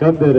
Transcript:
ಕಬ್ಬೇರೆ